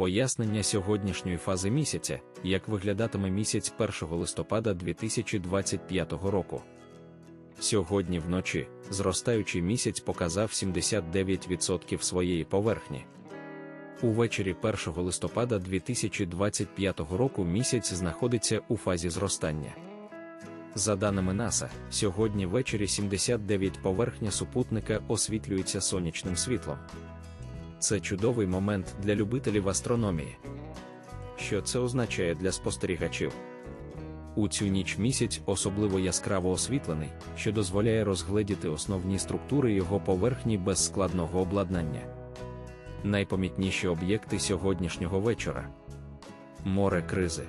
Пояснення сьогоднішньої фази місяця, як виглядатиме місяць 1 листопада 2025 року. Сьогодні вночі зростаючий місяць показав 79% своєї поверхні. Увечері 1 листопада 2025 року місяць знаходиться у фазі зростання. За даними НАСА, сьогодні ввечері 79 поверхня супутника освітлюється сонячним світлом. Це чудовий момент для любителів астрономії. Що це означає для спостерігачів? У цю ніч місяць особливо яскраво освітлений, що дозволяє розгледіти основні структури його поверхні без складного обладнання. Найпомітніші об'єкти сьогоднішнього вечора: море кризи,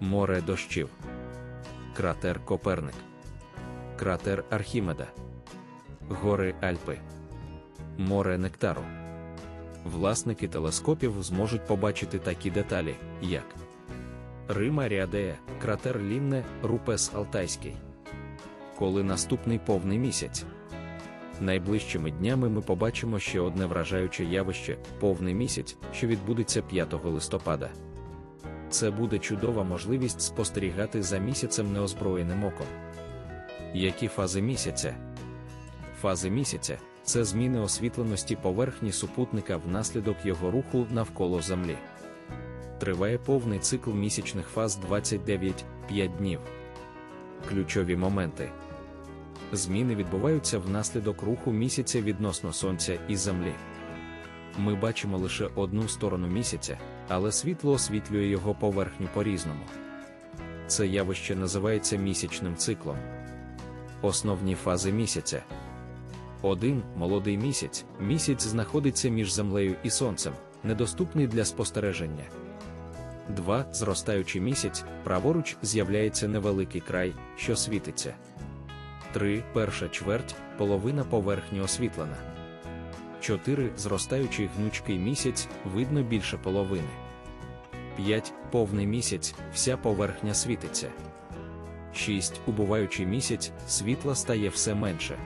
море дощів, кратер Коперник, кратер Архімеда, гори Альпи, море Нектару. Власники телескопів зможуть побачити такі деталі, як Рима Ріадея, кратер Лінне, Рупес Алтайський. Коли наступний повний місяць. Найближчими днями ми побачимо ще одне вражаюче явище повний місяць, що відбудеться 5 листопада. Це буде чудова можливість спостерігати за місяцем неозброєним оком. Які фази місяця? Фази місяця це зміни освітленості поверхні супутника внаслідок його руху навколо Землі. Триває повний цикл місячних фаз 29-5 днів. Ключові моменти. Зміни відбуваються внаслідок руху місяця відносно Сонця і Землі. Ми бачимо лише одну сторону місяця, але світло освітлює його поверхню по-різному. Це явище називається місячним циклом. Основні фази місяця. 1. Молодий місяць. Місяць знаходиться між землею і сонцем, недоступний для спостереження. 2. Зростаючий місяць, праворуч з'являється невеликий край, що світиться. 3. Перша чверть, половина поверхні освітлена. 4. Зростаючий гнучкий місяць, видно більше половини. 5. Повний місяць, вся поверхня світиться. 6. Убуваючий місяць, світла стає все менше.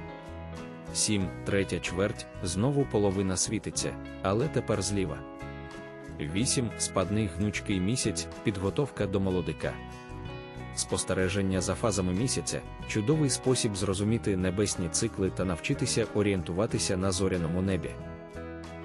7. Третя чверть, знову половина світиться, але тепер зліва. 8. Спадний гнучкий місяць, підготовка до молодика. Спостереження за фазами місяця чудовий спосіб зрозуміти небесні цикли та навчитися орієнтуватися на зоряному небі.